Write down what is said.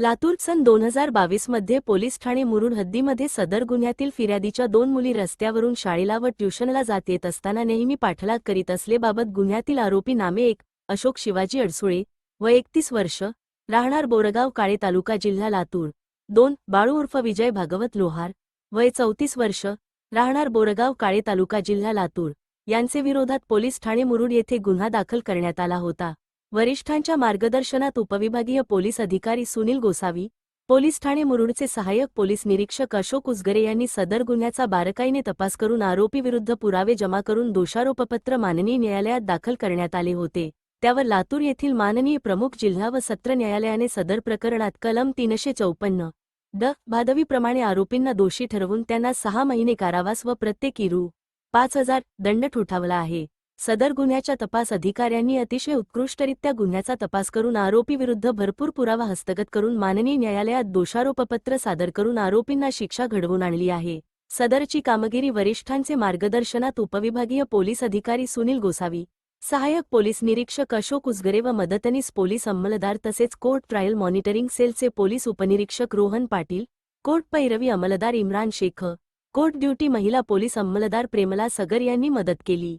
लातूर सन दोन हजार बावीसमध्ये पोलीस ठाणे मुरुड हद्दीमध्ये सदर गुन्ह्यातील फिर्यादीच्या दोन मुली रस्त्यावरून शाळेला व ट्युशनला जात येत असताना नेहमी पाठलाग करीत असलेबाबत गुन्ह्यातील आरोपी नामे एक अशोक शिवाजी अडसुळे व एकतीस वर्ष राहणार बोरगाव काळे तालुका जिल्हा लातूर. दोन बाळू उर्फ विजय भागवत लोहार वय चौतीस वर्ष राहणार बोरगाव काळे तालुका जिल्हा लातूर. यांचे विरोधात पोलीस ठाणे मुरुड येथे गुन्हा दाखल करण्यात आला होता. वरिष्ठांच्या मार्गदर्शनात उपविभागीय पोलीस अधिकारी सुनील गोसावी पोलीस ठाणे मुरुडचे सहाय्यक पोलीस निरीक्षक अशोक उसगरे यांनी सदर गुन्ह्याचा बारकाईने तपास करून आरोपीविरुद्ध पुरावे जमा करून दोषारोपपत्र माननीय न्यायालयात दाखल करण्यात आले होते. त्यावर लातूर येथील माननीय प्रमुख जिल्हा व सत्र न्यायालयाने सदर प्रकरणात कलम तीनशे चौपन्न द भादवीप्रमाणे आरोपींना दोषी ठरवून त्यांना सहा महिने कारावास व प्रत्येकी रु. पाच हजार दंड ठोठावला आहे. सदर गुन्ह्याच्या तपास अधिकाऱ्यांनी अतिशय उत्कृष्टरित्या गुन्ह्याचा तपास करून आरोपीविरुद्ध भरपूर पुरावा हस्तगत करून माननीय न्यायालयात दोषारोपपत्र सादर करून आरोपींना शिक्षा घडवून आणली आहे. सदरची कामगिरी वरिष्ठांचे मार्गदर्शनात उपविभागीय पोलीस अधिकारी सुनील गोसावी सहाय्यक पोलीस निरीक्षक अशोक उसगरे व मदतनीस पोलीस अंमलदार तसेच कोर्ट ट्रायल मॉनिटरिंग सेलचे पोलीस उपनिरीक्षक रोहन पाटील कोर्ट पैरवी अंमलदार इम्रान शेख कोर्ट ड्युटी महिला पोलीस अंमलदार प्रेमला सगर यांनी मदत केली.